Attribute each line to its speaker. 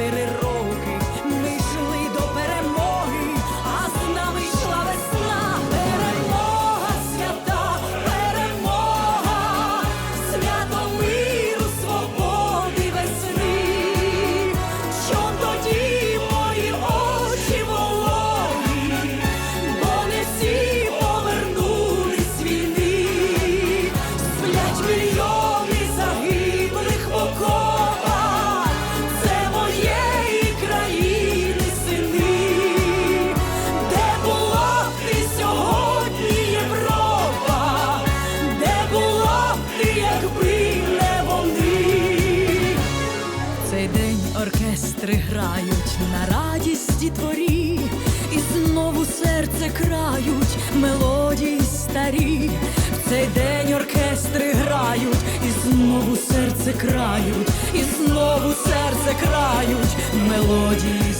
Speaker 1: йшли чотири на радість дітворі, і знову серце крають мелодії старі. В цей день оркестри грають, і знову серце крають, і знову серце крають мелодії